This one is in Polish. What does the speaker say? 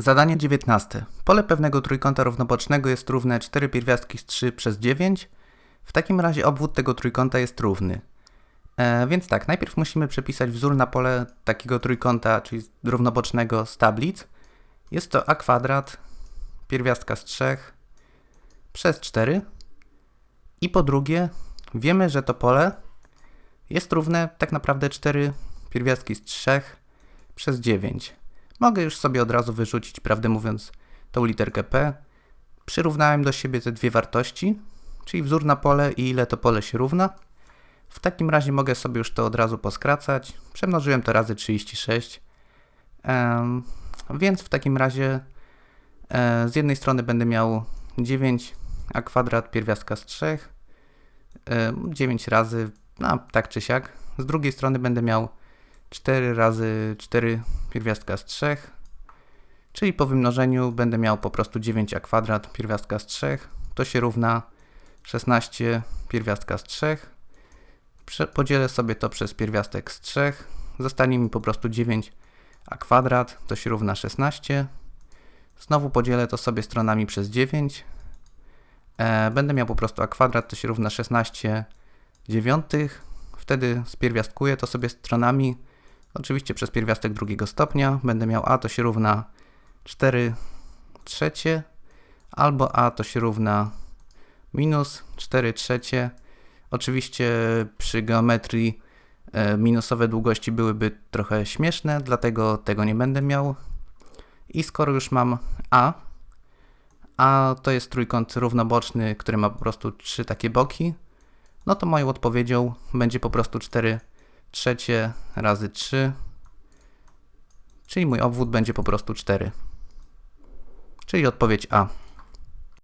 Zadanie 19. Pole pewnego trójkąta równobocznego jest równe 4 pierwiastki z 3 przez 9. W takim razie obwód tego trójkąta jest równy. E, więc tak, najpierw musimy przepisać wzór na pole takiego trójkąta, czyli równobocznego z tablic. Jest to a kwadrat pierwiastka z 3 przez 4. I po drugie, wiemy, że to pole jest równe tak naprawdę 4 pierwiastki z 3 przez 9. Mogę już sobie od razu wyrzucić, prawdę mówiąc, tą literkę P. Przyrównałem do siebie te dwie wartości, czyli wzór na pole i ile to pole się równa. W takim razie mogę sobie już to od razu poskracać. Przemnożyłem to razy 36. Em, więc w takim razie e, z jednej strony będę miał 9 a kwadrat pierwiastka z 3. E, 9 razy, no tak czy siak. Z drugiej strony będę miał 4 razy 4 pierwiastka z 3, czyli po wymnożeniu będę miał po prostu 9a kwadrat pierwiastka z 3, to się równa 16 pierwiastka z 3. Prze podzielę sobie to przez pierwiastek z 3, zostanie mi po prostu 9a kwadrat, to się równa 16. Znowu podzielę to sobie stronami przez 9. E, będę miał po prostu a kwadrat, to się równa 16 dziewiątych. Wtedy spierwiastkuję to sobie stronami Oczywiście przez pierwiastek drugiego stopnia będę miał a to się równa 4 trzecie, albo a to się równa minus 4 trzecie. Oczywiście przy geometrii e, minusowe długości byłyby trochę śmieszne, dlatego tego nie będę miał. I skoro już mam a, a to jest trójkąt równoboczny, który ma po prostu trzy takie boki, no to moją odpowiedzią będzie po prostu 4 trzecie razy 3, czyli mój obwód będzie po prostu 4. Czyli odpowiedź A.